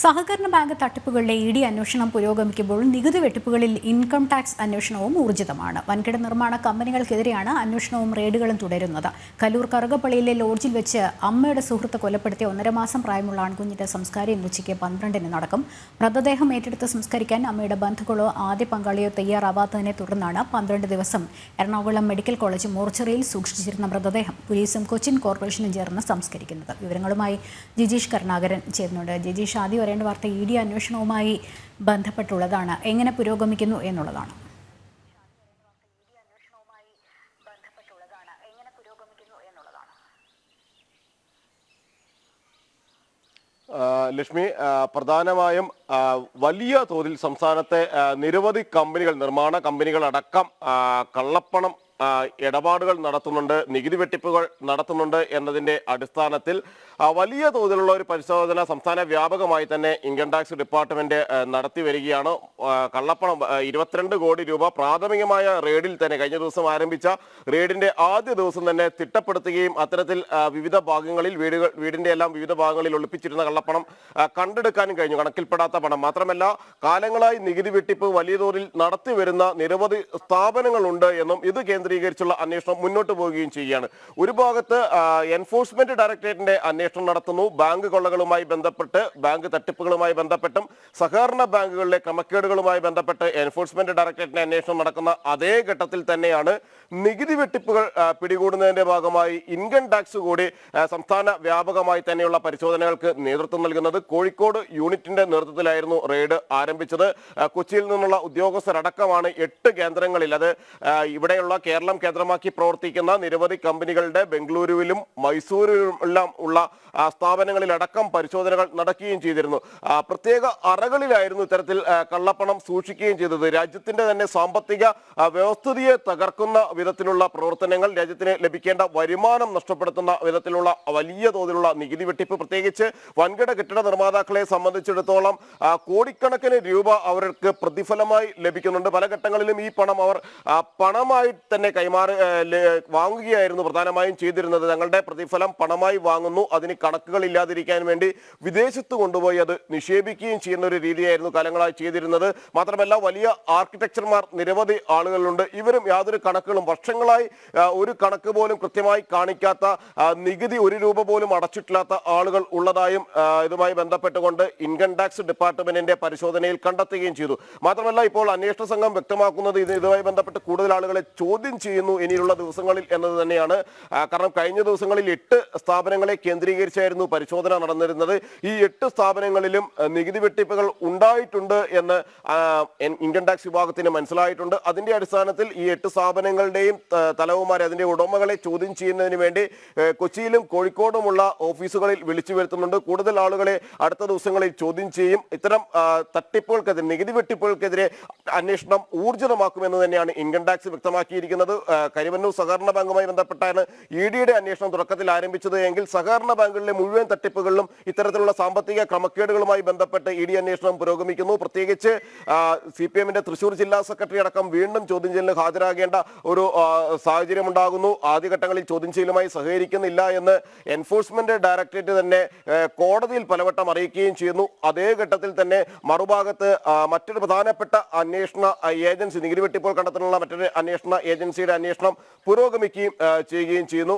സഹകരണ bank തട്ടിപ്പുകളിലെ E D അന്വേഷണം പുരോഗമിക്കുമ്പോൾ നികുതി വെട്ടിപ്പുകളിൽ ഇൻകം ടാക്സ് അന്വേഷണവും ഊർജിതമാണ്. വൻകിട നിർമ്മാണ കമ്പനികൾക്കെതിരെയാണ് അന്വേഷണവും റെയ്ഡുകളും തുടരുന്നത്. കല്ലൂർ കറുകപ്പള്ളിയിലെ ലോഡ്ജിൽ വെച്ച് അമ്മയുടെ സുഹൃത്ത് കൊലപ്പെടുത്തിയ ഒന്നര മാസം പ്രായമുള്ള ആൺകുഞ്ഞിന്റെ സംസ്കാരം ഇന്ന് ഉച്ചയ്ക്ക് പന്ത്രണ്ടിന് നടക്കും. മൃതദേഹം ഏറ്റെടുത്ത് സംസ്കരിക്കാൻ അമ്മയുടെ ബന്ധുക്കളോ ആദ്യ പങ്കാളിയോ തയ്യാറാവാത്തതിനെ തുടർന്നാണ് പന്ത്രണ്ട് ദിവസം എറണാകുളം മെഡിക്കൽ കോളേജ് മോർച്ചറിയിൽ സൂക്ഷിച്ചിരുന്ന മൃതദേഹം പോലീസും കൊച്ചിൻ കോർപ്പറേഷനും ചേർന്ന് സംസ്കരിക്കുന്നത്. വിവരങ്ങളുമായി ജിജീഷ് കരുണാകരൻ ചേരുന്നുണ്ട്. ജിജീഷ് ആദ്യം വരേണ്ട വാർത്ത ഇ ഡി അന്വേഷണവുമായി ബന്ധപ്പെട്ടുള്ളതാണ്. എങ്ങനെ പുരോഗമിക്കുന്നു എന്നുള്ളതാണ്. ലക്ഷ്മി പ്രധാനമായും വലിയ തോതിൽ സംസ്ഥാനത്തെ നിരവധി കമ്പനികൾ നിർമ്മാണ കമ്പനികൾ അടക്കം കള്ളപ്പണം ഇടപാടുകൾ നടത്തുന്നുണ്ട് നികുതി വെട്ടിപ്പുകൾ നടത്തുന്നുണ്ട് എന്നതിന്റെ അടിസ്ഥാനത്തിൽ വലിയ തോതിലുള്ള ഒരു പരിശോധന സംസ്ഥാന വ്യാപകമായി തന്നെ ഇൻകം ടാക്സ് ഡിപ്പാർട്ട്മെന്റ് നടത്തി വരികയാണ്. കള്ളപ്പണം ഇരുപത്തിരണ്ട് കോടി രൂപ പ്രാഥമികമായ റെയ്ഡിൽ തന്നെ കഴിഞ്ഞ ദിവസം ആരംഭിച്ച റെയ്ഡിന്റെ ആദ്യ ദിവസം തന്നെ തിട്ടപ്പെടുത്തുകയും അത്തരത്തിൽ വിവിധ ഭാഗങ്ങളിൽ വീടുകൾ വീടിന്റെ എല്ലാം വിവിധ ഭാഗങ്ങളിൽ ഒളിപ്പിച്ചിരുന്ന കള്ളപ്പണം കണ്ടെടുക്കാനും കഴിഞ്ഞു. കണക്കിൽപ്പെടാത്ത പണം മാത്രമല്ല കാലങ്ങളായി നികുതി വെട്ടിപ്പ് വലിയ തോതിൽ നടത്തി വരുന്ന നിരവധി സ്ഥാപനങ്ങളുണ്ട് എന്നും ഇത് കേന്ദ്രീകരിച്ചുള്ള അന്വേഷണം മുന്നോട്ട് പോവുകയും ചെയ്യുകയാണ്. ഒരു ഭാഗത്ത് എൻഫോഴ്സ്മെന്റ് ഡയറക്ടറേറ്റിന്റെ അന്വേഷണം നടത്തുന്നു. ബാങ്ക് കൊള്ളകളുമായി ബന്ധപ്പെട്ട് ബാങ്ക് തട്ടിപ്പുകളുമായി ബന്ധപ്പെട്ടും സഹകരണ ബാങ്കുകളിലെ ക്രമക്കേടുകളുമായി ബന്ധപ്പെട്ട് എൻഫോഴ്സ്മെന്റ് ഡയറക്ടറേറ്റിന്റെ അന്വേഷണം നടക്കുന്ന അതേ ഘട്ടത്തിൽ തന്നെയാണ് നികുതി വെട്ടിപ്പുകൾ പിടികൂടുന്നതിന്റെ ഭാഗമായി ഇൻകം ടാക്സ് കൂടി സംസ്ഥാന വ്യാപകമായി തന്നെയുള്ള പരിശോധനകൾക്ക് നേതൃത്വം നൽകുന്നത്. കോഴിക്കോട് യൂണിറ്റിന്റെ നേതൃത്വത്തിലായിരുന്നു റെയ്ഡ് ആരംഭിച്ചത്. കൊച്ചിയിൽ നിന്നുള്ള ഉദ്യോഗസ്ഥരടക്കമാണ് എട്ട് കേന്ദ്രങ്ങളിൽ. അത് ഇവിടെയുള്ള കേരളം കേന്ദ്രമാക്കി പ്രവർത്തിക്കുന്ന നിരവധി കമ്പനികളുടെ ബംഗളൂരുവിലും മൈസൂരിലും എല്ലാം ഉള്ള സ്ഥാപനങ്ങളിലടക്കം പരിശോധനകൾ നടക്കുകയും ചെയ്തിരുന്നു. പ്രത്യേക അറകളിലായിരുന്നു ഇത്തരത്തിൽ കള്ളപ്പണം സൂക്ഷിക്കുകയും ചെയ്തത്. രാജ്യത്തിന്റെ തന്നെ സാമ്പത്തിക വ്യവസ്ഥിതിയെ തകർക്കുന്ന വിധത്തിലുള്ള പ്രവർത്തനങ്ങൾ രാജ്യത്തിന് ലഭിക്കേണ്ട വരുമാനം നഷ്ടപ്പെടുത്തുന്ന വിധത്തിലുള്ള വലിയ തോതിലുള്ള നികുതി വെട്ടിപ്പ് പ്രത്യേകിച്ച് വൻകിട കെട്ടിട നിർമ്മാതാക്കളെ സംബന്ധിച്ചിടത്തോളം കോടിക്കണക്കിന് രൂപ അവർക്ക് പ്രതിഫലമായി ലഭിക്കുന്നുണ്ട്. പല ഘട്ടങ്ങളിലും ഈ പണം അവർ പണമായി കൈമാറി ആ, വാങ്ങുകയായിരുന്നു പ്രധാനമായും ചെയ്തിരുന്നത്. തങ്ങളുടെ പ്രതിഫലം പണമായി വാങ്ങുന്നു. അതിന് കണക്കുകൾ ഇല്ലാതിരിക്കാൻ വേണ്ടി വിദേശത്ത് കൊണ്ടുപോയി അത് നിക്ഷേപിക്കുകയും ചെയ്യുന്ന ഒരു രീതിയായിരുന്നു കാലങ്ങളായി ചെയ്തിരുന്നത്. മാത്രമല്ല വലിയ ആർക്കിടെക്ചർമാർ നിരവധി ആളുകളുണ്ട്. ഇവരും യാതൊരു കണക്കുകളും വർഷങ്ങളായി ഒരു കണക്ക് പോലും കൃത്യമായി കാണിക്കാത്ത നികുതി ഒരു രൂപ പോലും അടച്ചിട്ടില്ലാത്ത ആളുകൾ ഉള്ളതായും ഇതുമായി ബന്ധപ്പെട്ടുകൊണ്ട് ഇൻകം ടാക്സ് ഡിപ്പാർട്ട്മെന്റിന്റെ പരിശോധനയിൽ കണ്ടെത്തുകയും ചെയ്തു. മാത്രമല്ല ഇപ്പോൾ അന്വേഷണ സംഘം വ്യക്തമാക്കുന്നത് ഇത് ഇതുമായി ബന്ധപ്പെട്ട് കൂടുതൽ ആളുകളെ ചോദ്യം ചെയ്യുന്നു ഇനിയുള്ള ദിവസങ്ങളിൽ എന്നത് തന്നെയാണ്. കാരണം കഴിഞ്ഞ ദിവസങ്ങളിൽ എട്ട് സ്ഥാപനങ്ങളെ കേന്ദ്രീകരിച്ചായിരുന്നു പരിശോധന നടന്നിരുന്നത്. ഈ എട്ട് സ്ഥാപനങ്ങളിലും നികുതി വെട്ടിപ്പുകൾ ഉണ്ടായിട്ടുണ്ട് എന്ന് ഇൻകം ടാക്സ് വിഭാഗത്തിന് മനസ്സിലായിട്ടുണ്ട്. അതിന്റെ അടിസ്ഥാനത്തിൽ ഈ എട്ട് സ്ഥാപനങ്ങളുടെയും തലവന്മാരെ അതിന്റെ ഉടമകളെ ചോദ്യം ചെയ്യുന്നതിന് വേണ്ടി കൊച്ചിയിലും കോഴിക്കോടുമുള്ള ഓഫീസുകളിൽ വിളിച്ചു വരുത്തുന്നുണ്ട്. കൂടുതൽ ആളുകളെ അടുത്ത ദിവസങ്ങളിൽ ചോദ്യം ചെയ്യും. ഇത്തരം തട്ടിപ്പുകൾക്കെതിരെ നികുതി വെട്ടിപ്പുകൾക്കെതിരെ അന്വേഷണം ഊർജിതമാക്കുമെന്ന് തന്നെയാണ് ഇൻകം ടാക്സ് വ്യക്തമാക്കിയിരിക്കുന്നത്. ആ, കരിവന്നൂർ സഹകരണ ബാങ്കുമായി ബന്ധപ്പെട്ടാണ് ഇ ഡിയുടെ അന്വേഷണം തുടക്കത്തിൽ ആരംഭിച്ചത്. എങ്കിൽ സഹകരണ ബാങ്കുകളിലെ മുഴുവൻ തട്ടിപ്പുകളിലും ഇത്തരത്തിലുള്ള സാമ്പത്തിക ക്രമക്കേടുകളുമായി ബന്ധപ്പെട്ട് ഇ ഡി അന്വേഷണം പുരോഗമിക്കുന്നു. പ്രത്യേകിച്ച് സി പി എമ്മിന്റെ തൃശൂർ ജില്ലാ സെക്രട്ടറി അടക്കം വീണ്ടും ചോദ്യം ചെയ്യലിന് ഹാജരാകേണ്ട ഒരു സാഹചര്യം ഉണ്ടാകുന്നു ആദ്യഘട്ടങ്ങളിൽ ചോദ്യം ചെയ്യലുമായി സഹകരിക്കുന്നില്ല എന്ന് എൻഫോഴ്സ്മെന്റ് ഡയറക്ടറേറ്റ് തന്നെ കോടതിയിൽ പലവട്ടം അറിയിക്കുകയും ചെയ്യുന്നു. അതേ ഘട്ടത്തിൽ തന്നെ മറുഭാഗത്ത് മറ്റൊരു പ്രധാനപ്പെട്ട അന്വേഷണ ഏജൻസി നികുതി വെട്ടിപ്പോൾ കണ്ടെത്താനുള്ള മറ്റൊരു അന്വേഷണ ഏജൻസിയുടെ അന്വേഷണം പുരോഗമിക്കുകയും ചെയ്യുകയും ചെയ്യുന്നു.